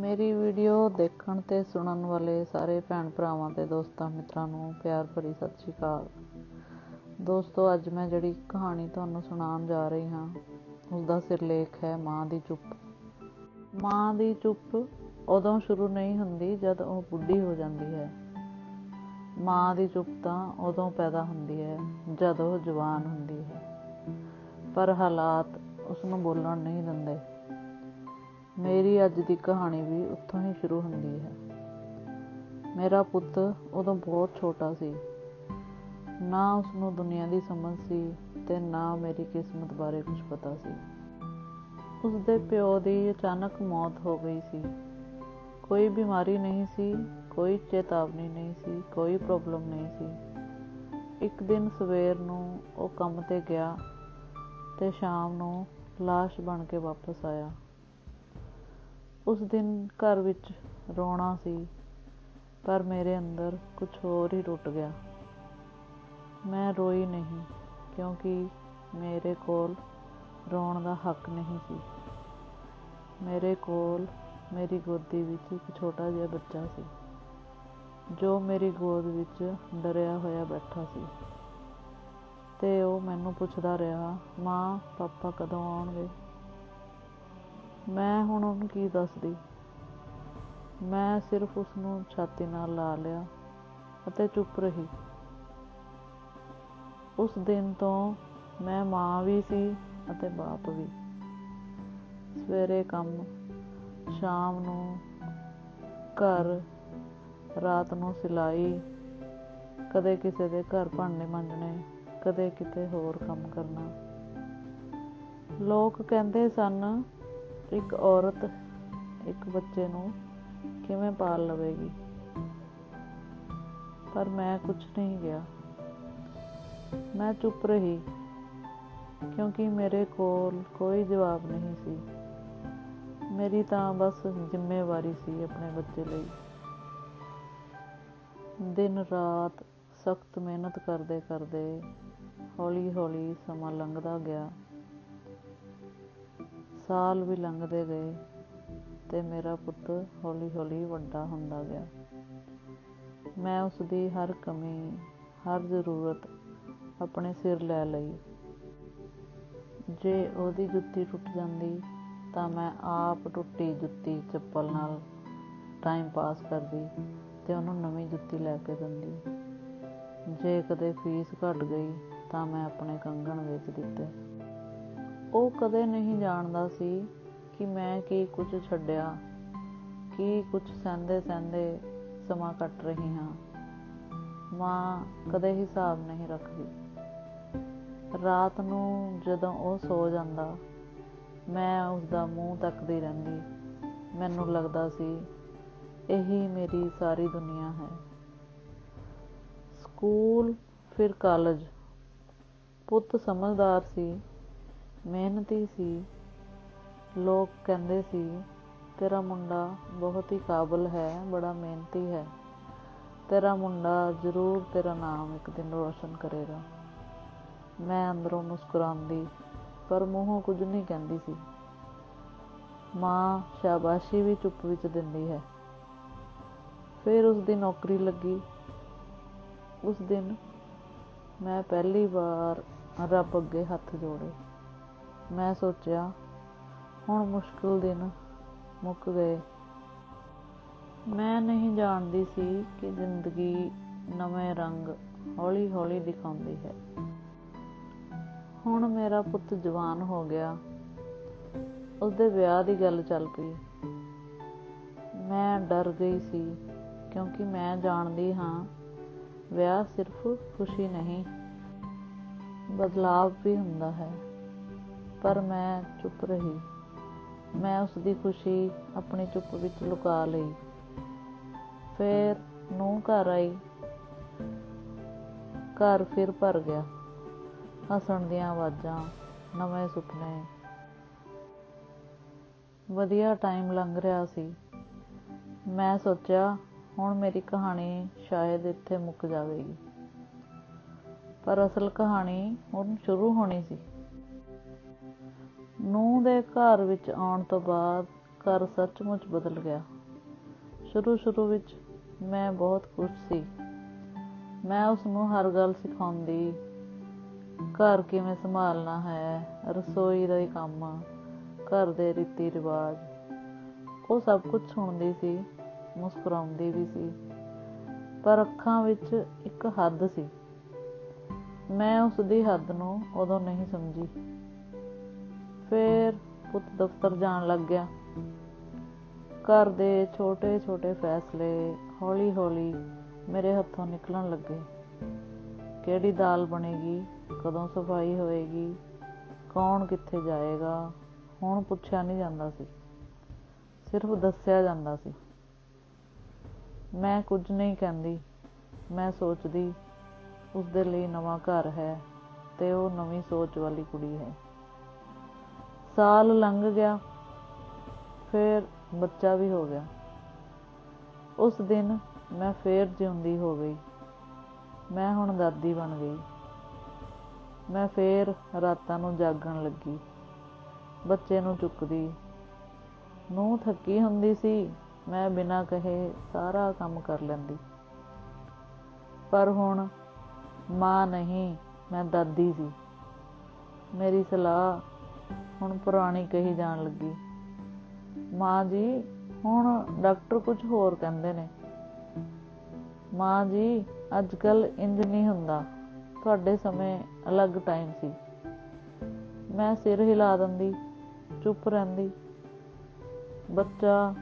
ਮੇਰੀ ਵੀਡੀਓ ਦੇਖਣ ਤੇ ਸੁਣਨ ਵਾਲੇ ਸਾਰੇ ਭੈਣ ਭਰਾਵਾਂ ਤੇ ਦੋਸਤਾਂ ਮਿੱਤਰਾਂ ਨੂੰ ਪਿਆਰ ਭਰੀ ਸਤਿ ਸ਼੍ਰੀ ਅਕਾਲ। ਦੋਸਤੋ, ਅੱਜ ਮੈਂ ਜਿਹੜੀ ਕਹਾਣੀ ਤੁਹਾਨੂੰ ਸੁਣਾਉਣ ਜਾ ਰਹੀ ਹਾਂ ਉਸ ਦਾ ਸਿਰਲੇਖ ਹੈ ਮਾਂ ਦੀ ਚੁੱਪ। ਮਾਂ ਦੀ ਚੁੱਪ ਉਦੋਂ ਸ਼ੁਰੂ ਨਹੀਂ ਹੁੰਦੀ ਜਦ ਉਹ ਬੁੱਢੀ ਹੋ ਜਾਂਦੀ ਹੈ। ਮਾਂ ਦੀ ਚੁੱਪ ਤਾਂ ਉਦੋਂ ਪੈਦਾ ਹੁੰਦੀ ਹੈ ਜਦ ਉਹ ਜਵਾਨ ਹੁੰਦੀ ਹੈ। ਪਰ ਹਾਲਾਤ ਉਸ ਨੂੰ ਬੋਲਣ ਨਹੀਂ ਦਿੰਦੇ। ਮੇਰੀ ਅੱਜ ਦੀ ਕਹਾਣੀ ਵੀ ਉੱਥੋਂ ਹੀ ਸ਼ੁਰੂ ਹੁੰਦੀ ਹੈ। ਮੇਰਾ ਪੁੱਤ ਉਦੋਂ ਬਹੁਤ ਛੋਟਾ ਸੀ। ਨਾ ਉਸ ਨੂੰ ਦੁਨੀਆ ਦੀ ਸਮਝ ਸੀ ਤੇ ਨਾ ਮੇਰੀ ਕਿਸਮਤ ਬਾਰੇ ਕੁਝ ਪਤਾ ਸੀ। ਉਸ ਦੇ ਪਿਓ ਦੀ ਅਚਾਨਕ ਮੌਤ ਹੋ ਗਈ ਸੀ। ਕੋਈ ਬਿਮਾਰੀ ਨਹੀਂ ਸੀ, ਕੋਈ ਚੇਤਾਵਨੀ ਨਹੀਂ ਸੀ, ਕੋਈ ਪ੍ਰੋਬਲਮ ਨਹੀਂ ਸੀ। ਇੱਕ ਦਿਨ ਸਵੇਰ ਨੂੰ ਉਹ ਕੰਮ ਤੇ ਗਿਆ ਤੇ ਸ਼ਾਮ ਨੂੰ ਲਾਸ਼ ਬਣ ਕੇ ਵਾਪਸ ਆਇਆ। ਉਸ ਦਿਨ ਘਰ ਵਿੱਚ ਰੋਣਾ ਸੀ, ਪਰ ਮੇਰੇ ਅੰਦਰ ਕੁਝ ਹੋਰ ਹੀ ਟੁੱਟ ਗਿਆ। ਮੈਂ ਰੋਈ ਨਹੀਂ, ਕਿਉਂਕਿ ਮੇਰੇ ਕੋਲ ਰੋਣ ਦਾ ਹੱਕ ਨਹੀਂ ਸੀ। ਮੇਰੇ ਕੋਲ ਮੇਰੀ ਗੋਦੀ ਵਿੱਚ ਇੱਕ ਛੋਟਾ ਜਿਹਾ ਬੱਚਾ ਸੀ, ਜੋ ਮੇਰੀ ਗੋਦ ਵਿੱਚ ਡਰਿਆ ਹੋਇਆ ਬੈਠਾ ਸੀ। ਤੇ ਉਹ ਮੈਨੂੰ ਪੁੱਛਦਾ ਰਿਹਾ, ਮਾਂ, ਪਾਪਾ ਕਦੋਂ ਆਉਣਗੇ? ਮੈਂ ਹੁਣ ਉਹਨੂੰ ਕੀ ਦੱਸਦੀ? ਮੈਂ ਸਿਰਫ ਉਸ ਨੂੰ ਛਾਤੀ ਨਾਲ ਲਾ ਲਿਆ ਅਤੇ ਚੁੱਪ ਰਹੀ। ਉਸ ਦਿਨ ਤੋਂ ਮੈਂ ਮਾਂ ਵੀ ਸੀ ਅਤੇ ਬਾਪ ਵੀ। ਸਵੇਰੇ ਕੰਮ, ਸ਼ਾਮ ਨੂੰ ਘਰ, ਰਾਤ ਨੂੰ ਸਿਲਾਈ, ਕਦੇ ਕਿਸੇ ਦੇ ਘਰ ਭਾਂਡੇ ਮਾਂਜਣੇ, ਕਦੇ ਕਿਤੇ ਹੋਰ ਕੰਮ ਕਰਨਾ। ਲੋਕ ਕਹਿੰਦੇ ਸਨ ਇੱਕ ਔਰਤ, ਇੱਕ ਬੱਚੇ ਨੂੰ ਕਿਵੇਂ ਪਾਲ ਲਵੇਗੀ? ਪਰ ਮੈਂ ਕੁਝ ਨਹੀਂ ਗਿਆ। ਮੈਂ ਚੁੱਪ ਰਹੀ, ਕਿਉਂਕਿ ਮੇਰੇ ਕੋਲ ਕੋਈ ਜਵਾਬ ਨਹੀਂ ਸੀ। ਮੇਰੀ ਤਾਂ ਬਸ ਜ਼ਿੰਮੇਵਾਰੀ ਸੀ ਆਪਣੇ ਬੱਚੇ ਲਈ। ਦਿਨ ਰਾਤ ਸਖਤ ਮਿਹਨਤ ਕਰਦੇ ਕਰਦੇ ਹੌਲੀ ਹੌਲੀ ਸਮਾਂ ਲੰਘਦਾ ਗਿਆ। ਸਾਲ ਵੀ ਲੰਘਦੇ ਗਏ ਅਤੇ ਮੇਰਾ ਪੁੱਤ ਹੌਲੀ ਹੌਲੀ ਵੱਡਾ ਹੁੰਦਾ ਗਿਆ। ਮੈਂ ਉਸ ਦੀ ਹਰ ਕਮੀ, ਹਰ ਜ਼ਰੂਰਤ ਆਪਣੇ ਸਿਰ ਲੈ ਲਈ। ਜੇ ਉਹਦੀ ਜੁੱਤੀ ਟੁੱਟ ਜਾਂਦੀ ਤਾਂ ਮੈਂ ਆਪ ਟੁੱਟੀ ਜੁੱਤੀ ਚੱਪਲ ਨਾਲ ਟਾਈਮ ਪਾਸ ਕਰਦੀ ਤੇ ਉਹਨੂੰ ਨਵੀਂ ਜੁੱਤੀ ਲੈ ਕੇ ਦਿੰਦੀ। ਜੇ ਕਦੇ ਫੀਸ ਘਟ ਗਈ ਤਾਂ ਮੈਂ ਆਪਣੇ ਕੰਗਣ ਵੇਚ ਦਿੱਤੇ। ਉਹ ਕਦੇ ਨਹੀਂ ਜਾਣਦਾ ਸੀ ਕਿ ਮੈਂ ਕੀ ਕੁਝ ਛੱਡਿਆ, ਕੀ ਕੁਝ ਸਹਿੰਦੇ ਸਹਿੰਦੇ ਸਮਾਂ ਕੱਟ ਰਹੀ ਹਾਂ। ਮਾਂ ਕਦੇ ਹਿਸਾਬ ਨਹੀਂ ਰੱਖਦੀ। ਰਾਤ ਨੂੰ ਜਦੋਂ ਉਹ ਸੋ ਜਾਂਦਾ, ਮੈਂ ਉਸ ਦਾ ਮੂੰਹ ਤੱਕਦੀ ਰਹਿੰਦੀ। ਮੈਨੂੰ ਲੱਗਦਾ ਸੀ, ਇਹੀ ਮੇਰੀ ਸਾਰੀ ਦੁਨੀਆ ਹੈ। ਸਕੂਲ, ਫਿਰ ਕਾਲਜ ਪੁੱਤ ਸਮਝਦਾਰ ਸੀ। ਮਿਹਨਤੀ ਸੀ। ਲੋਕ ਕਹਿੰਦੇ ਸੀ, ਤੇਰਾ ਮੁੰਡਾ ਬਹੁਤ ਹੀ ਕਾਬਲ ਹੈ, ਬੜਾ ਮਿਹਨਤੀ ਹੈ। ਤੇਰਾ ਮੁੰਡਾ ਜ਼ਰੂਰ ਤੇਰਾ ਨਾਮ ਇੱਕ ਦਿਨ ਰੋਸ਼ਨ ਕਰੇਗਾ ਮੈਂ ਅੰਦਰੋਂ ਮੁਸਕਰਾਉਂਦੀ, ਪਰ ਮੂੰਹੋਂ ਕੁਝ ਨਹੀਂ ਕਹਿੰਦੀ ਸੀ। ਮਾਂ ਸ਼ਾਬਾਸ਼ੀ ਵੀ ਚੁੱਪ ਵਿੱਚ ਦਿੰਦੀ ਹੈ। ਫਿਰ ਉਸ ਦੀ ਨੌਕਰੀ ਲੱਗੀ। ਉਸ ਦਿਨ ਮੈਂ ਪਹਿਲੀ ਵਾਰ ਰੱਬ ਅੱਗੇ ਹੱਥ ਜੋੜੇ। ਮੈਂ ਸੋਚਿਆ, ਹੁਣ ਮੁਸ਼ਕਲ ਦਿਨ ਮੁੱਕ ਗਏ। ਮੈਂ ਨਹੀਂ ਜਾਣਦੀ ਸੀ ਕਿ ਜ਼ਿੰਦਗੀ ਨਵੇਂ ਰੰਗ ਹੌਲੀ ਹੌਲੀ ਦਿਖਾਉਂਦੀ ਹੈ। ਹੁਣ ਮੇਰਾ ਪੁੱਤ ਜਵਾਨ ਹੋ ਗਿਆ। ਉਸਦੇ ਵਿਆਹ ਦੀ ਗੱਲ ਚੱਲ ਪਈ। ਮੈਂ ਡਰ ਗਈ ਸੀ ਕਿਉਂਕਿ ਮੈਂ ਜਾਣਦੀ ਹਾਂ, ਵਿਆਹ ਸਿਰਫ ਖੁਸ਼ੀ ਨਹੀਂ, ਬਦਲਾਵ ਵੀ ਹੁੰਦਾ ਹੈ। ਪਰ ਮੈਂ ਚੁੱਪ ਰਹੀ। ਮੈਂ ਉਸ ਦੀ ਖੁਸ਼ੀ ਆਪਣੀ ਚੁੱਪ ਵਿੱਚ ਲੁਕਾ ਲਈ। ਫਿਰ ਨੂੰ ਘਰ ਆਈ। ਘਰ ਫਿਰ ਭਰ ਗਿਆ। ਹੱਸਣ ਦੀਆਂ ਆਵਾਜ਼ਾਂ, ਨਵੇਂ ਸੁਪਨੇ। ਵਧੀਆ ਟਾਈਮ ਲੰਘ ਰਿਹਾ ਸੀ। ਮੈਂ ਸੋਚਿਆ, ਹੁਣ ਮੇਰੀ ਕਹਾਣੀ ਸ਼ਾਇਦ ਇੱਥੇ ਮੁੱਕ ਜਾਵੇਗੀ। ਪਰ ਅਸਲ ਕਹਾਣੀ ਹੁਣ ਸ਼ੁਰੂ ਹੋਣੀ ਸੀ। ਨੂੰਹ ਦੇ ਘਰ ਵਿੱਚ ਆਉਣ ਤੋਂ ਬਾਅਦ ਘਰ ਸੱਚਮੁੱਚ ਬਦਲ ਗਿਆ। ਸ਼ੁਰੂ ਸ਼ੁਰੂ ਵਿੱਚ ਮੈਂ ਬਹੁਤ ਖੁਸ਼ ਸੀ। ਮੈਂ ਉਸ ਨੂੰ ਹਰ ਗੱਲ ਸਿਖਾਉਂਦੀ, ਘਰ ਕਿਵੇਂ ਸੰਭਾਲਣਾ ਹੈ, ਰਸੋਈ ਦਾ ਹੀ ਕੰਮ, ਘਰ ਦੇ ਰੀਤੀ ਰਿਵਾਜ। ਉਹ ਸਭ ਕੁਝ ਸੁਣਦੀ ਸੀ, ਮੁਸਕਰਾਉਂਦੀ ਵੀ ਸੀ, ਪਰ ਅੱਖਾਂ ਵਿੱਚ ਇੱਕ ਹੱਦ ਸੀ। ਮੈਂ ਉਸ ਦੀ ਹੱਦ ਨੂੰ ਉਦੋਂ ਨਹੀਂ ਸਮਝੀ। ਫਿਰ ਪੁੱਤ ਦਫ਼ਤਰ ਜਾਣ ਲੱਗ ਗਿਆ। ਘਰ ਦੇ ਛੋਟੇ ਛੋਟੇ ਫੈਸਲੇ ਹੌਲੀ ਹੌਲੀ ਮੇਰੇ ਹੱਥੋਂ ਨਿਕਲਣ ਲੱਗੇ। ਕਿਹੜੀ ਦਾਲ ਬਣੇਗੀ, ਕਦੋਂ ਸਫ਼ਾਈ ਹੋਏਗੀ, ਕੌਣ ਕਿੱਥੇ ਜਾਏਗਾ, ਹੁਣ ਪੁੱਛਿਆ ਨਹੀਂ ਜਾਂਦਾ ਸੀ। ਸਿਰਫ ਦੱਸਿਆ ਜਾਂਦਾ ਸੀ। ਮੈਂ ਕੁਝ ਨਹੀਂ ਕਹਿੰਦੀ, ਮੈਂ ਸੋਚਦੀ ਉਸ ਦੇ ਲਈ ਨਵਾਂ ਘਰ ਹੈ ਤੇ ਉਹ ਨਵੀਂ ਸੋਚ ਵਾਲੀ ਕੁੜੀ ਹੈ। ਸਾਲ ਲੰਘ ਗਿਆ, ਫਿਰ ਬੱਚਾ ਵੀ ਹੋ ਗਿਆ। ਉਸ ਦਿਨ ਮੈਂ ਫੇਰ ਜਿਉਂਦੀ ਹੋ ਗਈ। ਮੈਂ ਹੁਣ ਦਾਦੀ ਬਣ ਗਈ। ਮੈਂ ਫੇਰ ਰਾਤਾਂ ਨੂੰ ਜਾਗਣ ਲੱਗੀ। ਬੱਚੇ ਨੂੰ ਚੁੱਕਦੀ। ਨੂੰ ਥੱਕੀ ਹੁੰਦੀ ਸੀ, ਮੈਂ ਬਿਨਾਂ ਕਹੇ ਸਾਰਾ ਕੰਮ ਕਰ ਲੈਂਦੀ। ਪਰ ਹੁਣ ਮਾਂ ਨਹੀਂ, ਮੈਂ ਦਾਦੀ ਸੀ। ਮੇਰੀ ਸਲਾਹ ਹੁਣ ਪੁਰਾਣੀ ਕਹੀ ਜਾਣ ਲੱਗੀ। ਮਾਂ ਜੀ, ਹੁਣ ਡਾਕਟਰ ਕੁਝ ਹੋਰ ਕਹਿੰਦੇ ਨੇ। ਮਾਂ ਜੀ ਅੱਜ ਕੱਲ ਇੰਜ ਨਹੀਂ ਹੁੰਦਾ। ਤੁਹਾਡੇ ਸਮੇਂ ਅਲੱਗ ਟਾਈਮ ਸੀ। ਮੈਂ ਸਿਰ ਹਿਲਾ ਦਿੰਦੀ, ਚੁੱਪ ਰਹਿੰਦੀ। ਬੱਚਾ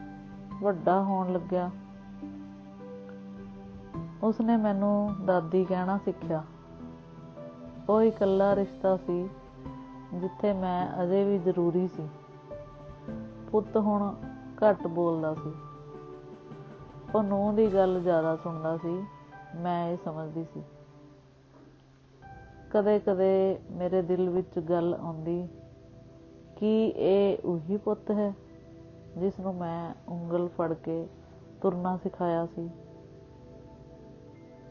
ਵੱਡਾ ਹੋਣ ਲੱਗਿਆ। ਉਸਨੇ ਮੈਨੂੰ ਦਾਦੀ ਕਹਿਣਾ ਸਿੱਖਿਆ। ਉਹ ਇਕੱਲਾ ਰਿਸ਼ਤਾ ਸੀ। ਜਿੱਥੇ ਮੈਂ ਅਜੇ ਵੀ ਜ਼ਰੂਰੀ ਸੀ। ਪੁੱਤ ਹੁਣ ਘੱਟ ਬੋਲਦਾ ਸੀ। ਉਹ ਨੂੰਹ ਦੀ ਗੱਲ ਜ਼ਿਆਦਾ ਸੁਣਦਾ ਸੀ, ਮੈਂ ਇਹ ਸਮਝਦੀ ਸੀ। ਕਦੇ-ਕਦੇ ਮੇਰੇ ਦਿਲ ਵਿੱਚ ਗੱਲ ਆਉਂਦੀ, ਕਿ ਇਹ ਉਹੀ ਪੁੱਤ ਹੈ ਜਿਸ ਨੂੰ ਮੈਂ ਉਂਗਲ ਫੜ ਕੇ ਤੁਰਨਾ ਸਿਖਾਇਆ ਸੀ?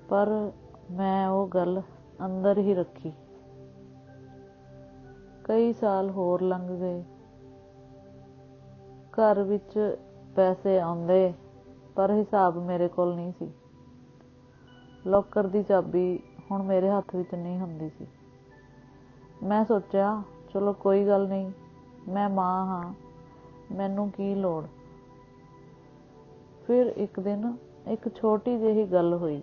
ਪਰ ਮੈਂ ਉਹ ਗੱਲ ਅੰਦਰ ਹੀ ਰੱਖੀ। ਕਈ ਸਾਲ ਹੋਰ ਲੰਘ ਗਏ। ਘਰ ਵਿੱਚ ਪੈਸੇ ਆਉਂਦੇ, ਪਰ ਹਿਸਾਬ ਮੇਰੇ ਕੋਲ ਨਹੀਂ ਸੀ। ਲੋਕਰ ਦੀ ਚਾਬੀ ਹੁਣ ਮੇਰੇ ਹੱਥ ਵਿੱਚ ਨਹੀਂ ਹੁੰਦੀ ਸੀ। ਮੈਂ ਸੋਚਿਆ, ਚਲੋ ਕੋਈ ਗੱਲ ਨਹੀਂ, ਮੈਂ ਮਾਂ ਹਾਂ, ਮੈਨੂੰ ਕੀ ਲੋੜ? ਫਿਰ ਇੱਕ ਦਿਨ ਇੱਕ ਛੋਟੀ ਜਿਹੀ ਗੱਲ ਹੋਈ।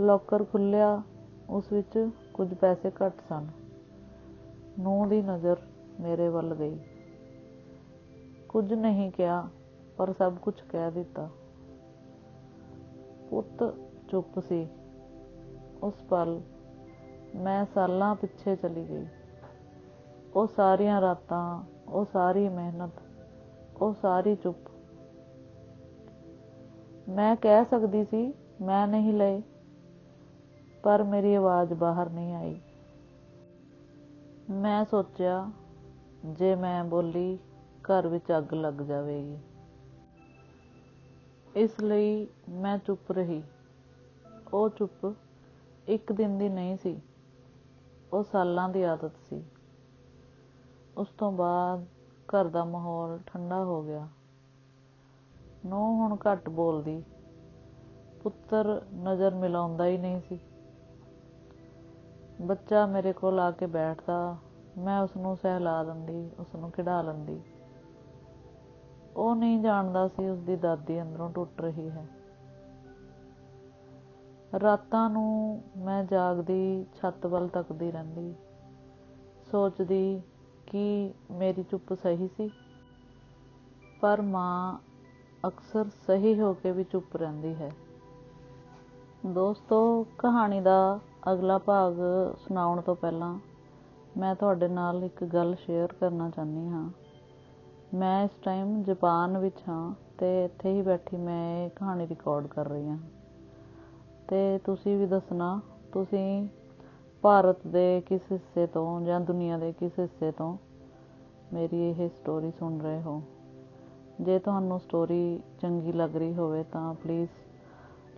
ਲੋਕਰ ਖੁੱਲਿਆ ਉਸ ਵਿੱਚ ਕੁਝ ਪੈਸੇ ਘੱਟ ਸਨ। ਨੂੰਹ ਦੀ ਨਜ਼ਰ ਮੇਰੇ ਵੱਲ ਗਈ। ਕੁਝ ਨਹੀਂ ਕਿਹਾ, ਪਰ ਸਭ ਕੁਝ ਕਹਿ ਦਿੱਤਾ। ਪੁੱਤ ਚੁੱਪ ਸੀ। ਉਸ ਪਲ ਮੈਂ ਸਾਲਾਂ ਪਿੱਛੇ ਚਲੀ ਗਈ। ਉਹ ਸਾਰੀਆਂ ਰਾਤਾਂ, ਉਹ ਸਾਰੀ ਮਿਹਨਤ, ਉਹ ਸਾਰੀ ਚੁੱਪ। ਮੈਂ ਕਹਿ ਸਕਦੀ ਸੀ, ਮੈਂ ਨਹੀਂ ਲਏ ਪਰ ਮੇਰੀ ਆਵਾਜ਼ ਬਾਹਰ ਨਹੀਂ ਆਈ। ਮੈਂ ਸੋਚਿਆ, ਜੇ ਮੈਂ ਬੋਲੀ, ਘਰ ਵਿੱਚ ਅੱਗ ਲੱਗ ਜਾਵੇਗੀ। ਇਸ ਲਈ ਮੈਂ ਚੁੱਪ ਰਹੀ। ਉਹ ਚੁੱਪ ਇੱਕ ਦਿਨ ਦੀ ਨਹੀਂ ਸੀ, ਉਹ ਸਾਲਾਂ ਦੀ ਆਦਤ ਸੀ। ਉਸ ਤੋਂ ਬਾਅਦ ਘਰ ਦਾ ਮਾਹੌਲ ਠੰਡਾ ਹੋ ਗਿਆ। ਨੂੰ ਹੁਣ ਘੱਟ ਬੋਲਦੀ, ਪੁੱਤਰ ਨਜ਼ਰ ਮਿਲਾਉਂਦਾ ਹੀ ਨਹੀਂ ਸੀ। ਬੱਚਾ ਮੇਰੇ ਕੋਲ ਆ ਕੇ ਬੈਠਦਾ ਮੈਂ ਉਸ ਨੂੰ ਸਹਿਲਾ ਦਿੰਦੀ ਉਸ ਨੂੰ ਖਿਡਾ ਲੈਂਦੀ। ਉਹ ਨਹੀਂ ਜਾਣਦਾ ਸੀ ਉਸ ਦੀ ਦਾਦੀ ਅੰਦਰੋਂ ਟੁੱਟ ਰਹੀ ਹੈ। ਰਾਤਾਂ ਨੂੰ ਮੈਂ ਜਾਗਦੀ, ਛੱਤ ਵੱਲ ਤੱਕਦੀ ਰਹਿੰਦੀ। ਸੋਚਦੀ ਕਿ ਮੇਰੀ ਚੁੱਪ ਸਹੀ ਸੀ। ਪਰ ਮਾਂ ਅਕਸਰ ਸਹੀ ਹੋ ਕੇ ਵੀ ਚੁੱਪ ਰਹਿੰਦੀ ਹੈ। ਦੋਸਤੋ, ਕਹਾਣੀ ਦਾ ਅਗਲਾ ਭਾਗ ਸੁਣਾਉਣ ਤੋਂ ਪਹਿਲਾਂ ਮੈਂ ਤੁਹਾਡੇ ਨਾਲ ਇੱਕ ਗੱਲ ਸ਼ੇਅਰ ਕਰਨਾ ਚਾਹੁੰਦੀ ਹਾਂ। ਮੈਂ ਇਸ ਟਾਈਮ ਜਪਾਨ ਵਿੱਚ ਹਾਂ ਅਤੇ ਇੱਥੇ ਹੀ ਬੈਠੀ ਮੈਂ ਇਹ ਕਹਾਣੀ ਰਿਕਾਰਡ ਕਰ ਰਹੀ ਹਾਂ। ਅਤੇ ਤੁਸੀਂ ਵੀ ਦੱਸਣਾ, ਤੁਸੀਂ ਭਾਰਤ ਦੇ ਕਿਸ ਹਿੱਸੇ ਤੋਂ ਜਾਂ ਦੁਨੀਆ ਦੇ ਕਿਸ ਹਿੱਸੇ ਤੋਂ ਮੇਰੀ ਇਹ ਸਟੋਰੀ ਸੁਣ ਰਹੇ ਹੋ? ਜੇ ਤੁਹਾਨੂੰ ਸਟੋਰੀ ਚੰਗੀ ਲੱਗ ਰਹੀ ਹੋਵੇ ਤਾਂ ਪਲੀਜ਼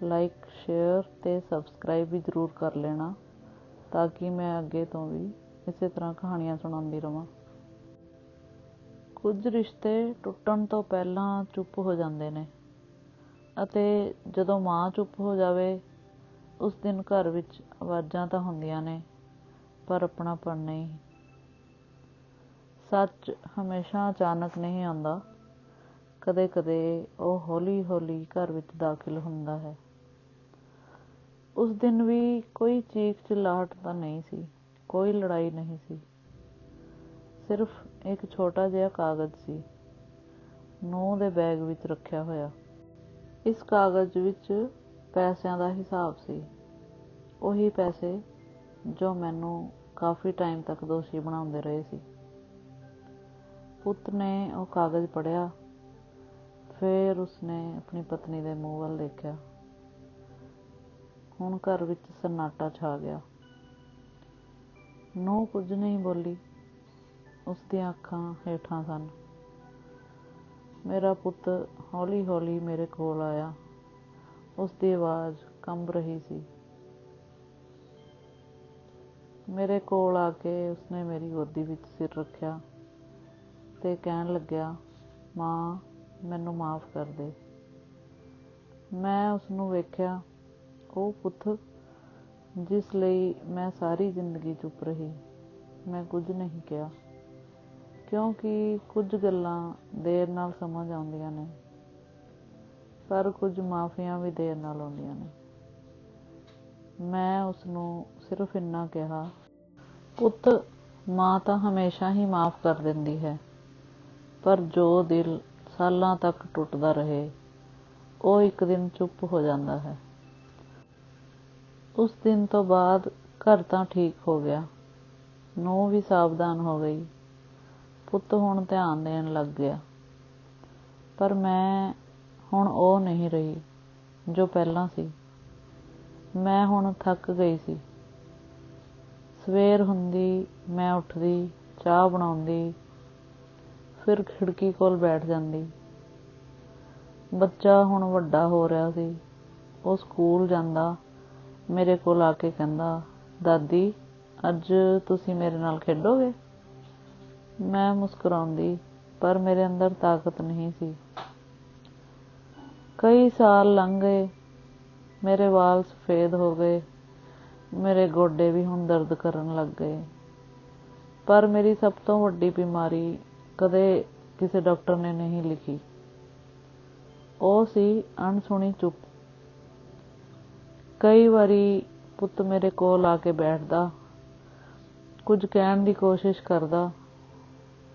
ਲਾਈਕ ਸ਼ੇਅਰ ਅਤੇ ਸਬਸਕ੍ਰਾਈਬ ਵੀ ਜ਼ਰੂਰ ਕਰ ਲੈਣਾ ਤਾਂ ਕਿ ਮੈਂ ਅੱਗੇ ਤੋਂ ਵੀ ਇਸੇ ਤਰ੍ਹਾਂ ਕਹਾਣੀਆਂ ਸੁਣਾਉਂਦੀ ਰਵਾਂ। ਕੁਝ ਰਿਸ਼ਤੇ ਟੁੱਟਣ ਤੋਂ ਪਹਿਲਾਂ ਚੁੱਪ ਹੋ ਜਾਂਦੇ ਨੇ ਅਤੇ ਜਦੋਂ ਮਾਂ ਚੁੱਪ ਹੋ ਜਾਵੇ, ਉਸ ਦਿਨ ਘਰ ਵਿੱਚ ਆਵਾਜ਼ਾਂ ਤਾਂ ਹੁੰਦੀਆਂ ਨੇ, ਪਰ ਆਪਣਾਪਣ ਨਹੀਂ। ਸੱਚ ਹਮੇਸ਼ਾ ਅਚਾਨਕ ਨਹੀਂ ਆਉਂਦਾ। ਕਦੇ ਕਦੇ ਉਹ ਹੌਲੀ ਹੌਲੀ ਘਰ ਵਿੱਚ ਦਾਖਲ ਹੁੰਦਾ ਹੈ। ਉਸ ਦਿਨ ਵੀ ਕੋਈ ਚੀਖ ਚਿਲਾਹਟ ਤਾਂ ਨਹੀਂ ਸੀ। ਕੋਈ ਲੜਾਈ ਨਹੀਂ ਸੀ। ਸਿਰਫ ਇੱਕ ਛੋਟਾ ਜਿਹਾ ਕਾਗਜ਼ ਸੀ। ਨੂੰਹ ਦੇ ਬੈਗ ਵਿੱਚ ਰੱਖਿਆ ਹੋਇਆ। ਇਸ ਕਾਗਜ਼ ਵਿੱਚ ਪੈਸਿਆਂ ਦਾ ਹਿਸਾਬ ਸੀ। ਉਹੀ ਪੈਸੇ ਜੋ ਮੈਨੂੰ ਕਾਫੀ ਟਾਈਮ ਤੱਕ ਦੋਸ਼ੀ ਬਣਾਉਂਦੇ ਰਹੇ ਸੀ। ਪੁੱਤ ਨੇ ਉਹ ਕਾਗਜ਼ ਪੜਿਆ ਫਿਰ ਉਸਨੇ ਆਪਣੀ ਪਤਨੀ ਦੇ ਮੂੰਹ ਵੱਲ ਦੇਖਿਆ। ਹੁਣ ਘਰ ਵਿੱਚ ਸਨਾਟਾ ਛਾ ਗਿਆ। ਨੂੰ ਕੁਝ ਨਹੀਂ ਬੋਲੀ। ਉਸ ਦੀਆਂ ਅੱਖਾਂ ਹੇਠਾਂ ਸਨ। ਮੇਰਾ ਪੁੱਤ ਹੌਲੀ ਹੌਲੀ ਮੇਰੇ ਕੋਲ ਆਇਆ। ਉਸ ਦੀ ਆਵਾਜ਼ ਕੰਬ ਰਹੀ ਸੀ। ਮੇਰੇ ਕੋਲ ਆ ਕੇ ਉਸਨੇ ਮੇਰੀ ਗੋਦੀ ਵਿੱਚ ਸਿਰ ਰੱਖਿਆ ਤੇ ਕਹਿਣ ਲੱਗਿਆ, ਮਾਂ, ਮੈਨੂੰ ਮਾਫ ਕਰ ਦੇ। ਮੈਂ ਉਸ ਨੂੰ ਵੇਖਿਆ, ਉਹ ਪੁੱਤ ਜਿਸ ਲਈ ਮੈਂ ਸਾਰੀ ਜ਼ਿੰਦਗੀ ਚੁੱਪ ਰਹੀ। ਮੈਂ ਕੁਝ ਨਹੀਂ ਕਿਹਾ, ਕਿਉਂਕਿ ਕੁਝ ਗੱਲਾਂ ਦੇਰ ਨਾਲ ਸਮਝ ਆਉਂਦੀਆਂ ਨੇ, ਪਰ ਕੁਝ ਮਾਫੀਆਂ ਵੀ ਦੇਰ ਨਾਲ ਆਉਂਦੀਆਂ ਨੇ। ਮੈਂ ਉਸ ਨੂੰ ਸਿਰਫ ਇੰਨਾ ਕਿਹਾ, ਪੁੱਤ, ਮਾਂ ਤਾਂ ਹਮੇਸ਼ਾ ਹੀ ਮਾਫ ਕਰ ਦਿੰਦੀ ਹੈ, ਪਰ ਜੋ ਦਿਲ ਸਾਲਾਂ ਤੱਕ ਟੁੱਟਦਾ ਰਹੇ, ਉਹ ਇੱਕ ਦਿਨ ਚੁੱਪ ਹੋ ਜਾਂਦਾ ਹੈ। ਉਸ ਦਿਨ ਤੋਂ ਬਾਅਦ ਘਰ ਤਾਂ ਠੀਕ ਹੋ ਗਿਆ। ਨੂੰਹ ਵੀ ਸਾਵਧਾਨ ਹੋ ਗਈ। ਪੁੱਤ ਹੁਣ ਧਿਆਨ ਦੇਣ ਲੱਗ ਗਿਆ। ਪਰ ਮੈਂ ਹੁਣ ਉਹ ਨਹੀਂ ਰਹੀ ਜੋ ਪਹਿਲਾਂ ਸੀ। ਮੈਂ ਹੁਣ ਥੱਕ ਗਈ ਸੀ। ਸਵੇਰ ਹੁੰਦੀ ਮੈਂ ਉੱਠਦੀ, ਚਾਹ ਬਣਾਉਂਦੀ, ਫਿਰ ਖਿੜਕੀ ਕੋਲ ਬੈਠ ਜਾਂਦੀ। ਬੱਚਾ ਹੁਣ ਵੱਡਾ ਹੋ ਰਿਹਾ ਸੀ। ਉਹ ਸਕੂਲ ਜਾਂਦਾ। ਮੇਰੇ ਕੋਲ ਆ ਕੇ ਕਹਿੰਦਾ, ਦਾਦੀ, ਅੱਜ ਤੁਸੀਂ ਮੇਰੇ ਨਾਲ ਖੇਡੋਗੇ? ਮੈਂ ਮੁਸਕਰਾਉਂਦੀ, ਪਰ ਮੇਰੇ ਅੰਦਰ ਤਾਕਤ ਨਹੀਂ ਸੀ। ਕਈ ਸਾਲ ਲੰਘ ਗਏ, ਮੇਰੇ ਵਾਲ ਸਫੇਦ ਹੋ ਗਏ, ਮੇਰੇ ਗੋਡੇ ਵੀ ਹੁਣ ਦਰਦ ਕਰਨ ਲੱਗ ਗਏ। ਪਰ ਮੇਰੀ ਸਭ ਤੋਂ ਵੱਡੀ ਬਿਮਾਰੀ ਕਦੇ ਕਿਸੇ ਡਾਕਟਰ ਨੇ ਨਹੀਂ ਲਿਖੀ। ਉਹ ਸੀ ਅਣਸੁਣੀ ਚੁੱਪ ਕਈ ਵਾਰੀ ਪੁੱਤ ਮੇਰੇ ਕੋਲ ਆ ਕੇ ਬੈਠਦਾ, ਕੁਝ ਕਹਿਣ ਦੀ ਕੋਸ਼ਿਸ਼ ਕਰਦਾ,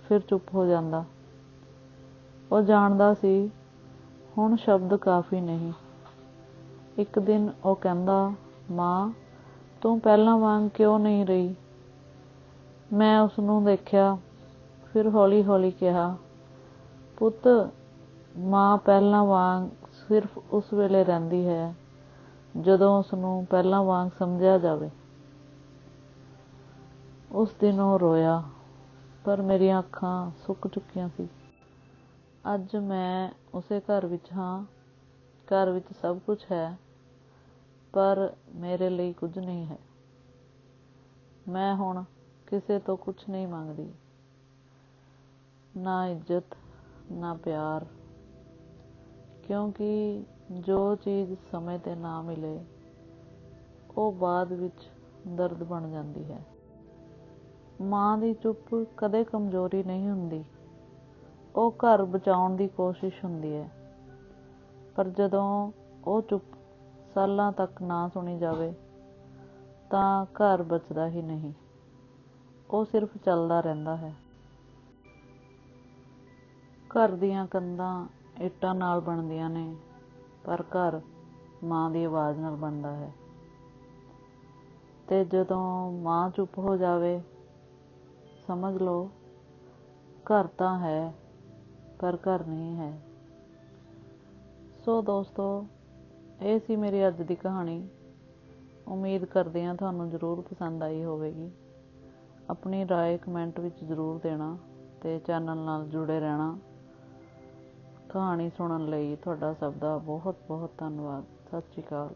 ਫਿਰ ਚੁੱਪ ਹੋ ਜਾਂਦਾ। ਉਹ ਜਾਣਦਾ ਸੀ, ਹੁਣ ਸ਼ਬਦ ਕਾਫੀ ਨਹੀਂ। ਇੱਕ ਦਿਨ ਉਹ ਕਹਿੰਦਾ, ਮਾਂ, ਤੂੰ ਪਹਿਲਾਂ ਵਾਂਗ ਕਿਉਂ ਨਹੀਂ ਰਹੀ? ਮੈਂ ਉਸ ਨੂੰ ਦੇਖਿਆ, ਫਿਰ ਹੌਲੀ ਹੌਲੀ ਕਿਹਾ, ਪੁੱਤ, ਮਾਂ ਪਹਿਲਾਂ ਵਾਂਗ ਸਿਰਫ ਉਸ ਵੇਲੇ ਰਹਿੰਦੀ ਹੈ। ਜਦੋਂ ਉਸ ਨੂੰ ਪਹਿਲਾਂ ਵਾਂਗ ਸਮਝਿਆ ਜਾਵੇ। ਉਸ ਦਿਨ ਉਹ ਰੋਇਆ, ਪਰ ਮੇਰੀਆਂ ਅੱਖਾਂ ਸੁੱਕ ਚੁੱਕੀਆਂ ਸੀ। ਅੱਜ ਮੈਂ ਉਸੇ ਘਰ ਵਿੱਚ ਹਾਂ, ਘਰ ਵਿੱਚ ਸਭ ਕੁਝ ਹੈ, ਪਰ ਮੇਰੇ ਲਈ ਕੁਝ ਨਹੀਂ ਹੈ। ਮੈਂ ਹੁਣ ਕਿਸੇ ਤੋਂ ਕੁਝ ਨਹੀਂ ਮੰਗਦੀ। ਨਾ ਇੱਜ਼ਤ, ਨਾ ਪਿਆਰ, ਕਿਉਂਕਿ ਜੋ ਚੀਜ਼ ਸਮੇਂ ਤੇ ਨਾ ਮਿਲੇ, ਉਹ ਬਾਅਦ ਵਿੱਚ ਦਰਦ ਬਣ ਜਾਂਦੀ ਹੈ। ਮਾਂ ਦੀ ਚੁੱਪ ਕਦੇ ਕਮਜ਼ੋਰੀ ਨਹੀਂ ਹੁੰਦੀ। ਉਹ ਘਰ ਬਚਾਉਣ ਦੀ ਕੋਸ਼ਿਸ਼ ਹੁੰਦੀ ਹੈ। ਪਰ ਜਦੋਂ ਉਹ ਚੁੱਪ ਸਾਲਾਂ ਤੱਕ ਨਾ ਸੁਣੀ ਜਾਵੇ, ਤਾਂ ਘਰ ਬਚਦਾ ਹੀ ਨਹੀਂ। ਉਹ ਸਿਰਫ ਚੱਲਦਾ ਰਹਿੰਦਾ ਹੈ। ਘਰ ਦੀਆਂ ਕੰਧਾਂ ਇੱਟਾਂ ਨਾਲ ਬਣਦੀਆਂ ਨੇ। ਪਰ ਘਰ ਮਾਂ ਦੀ ਆਵਾਜ਼ ਨਾਲ ਬਣਦਾ ਹੈ ਤੇ ਜਦੋਂ ਮਾਂ ਚੁੱਪ ਹੋ ਜਾਵੇ ਸਮਝ ਲਓ ਘਰ ਤਾਂ ਹੈ ਪਰ ਘਰ ਨਹੀਂ ਹੈ ਸੋ ਦੋਸਤੋ ਇਹ ਸੀ ਮੇਰੀ ਅੱਜ ਦੀ ਕਹਾਣੀ ਉਮੀਦ ਕਰਦੇ ਹਾਂ ਤੁਹਾਨੂੰ ਜ਼ਰੂਰ ਪਸੰਦ ਆਈ ਹੋਵੇਗੀ ਆਪਣੀ رائے ਕਮੈਂਟ ਵਿੱਚ ਜ਼ਰੂਰ ਦੇਣਾ ਤੇ ਚੈਨਲ ਨਾਲ ਜੁੜੇ ਰਹਿਣਾ ਕਹਾਣੀ ਸੁਣਨ ਲਈ ਤੁਹਾਡਾ ਸਭ ਦਾ ਬਹੁਤ ਬਹੁਤ ਧੰਨਵਾਦ। ਸਤਿ ਸ਼੍ਰੀ ਅਕਾਲ।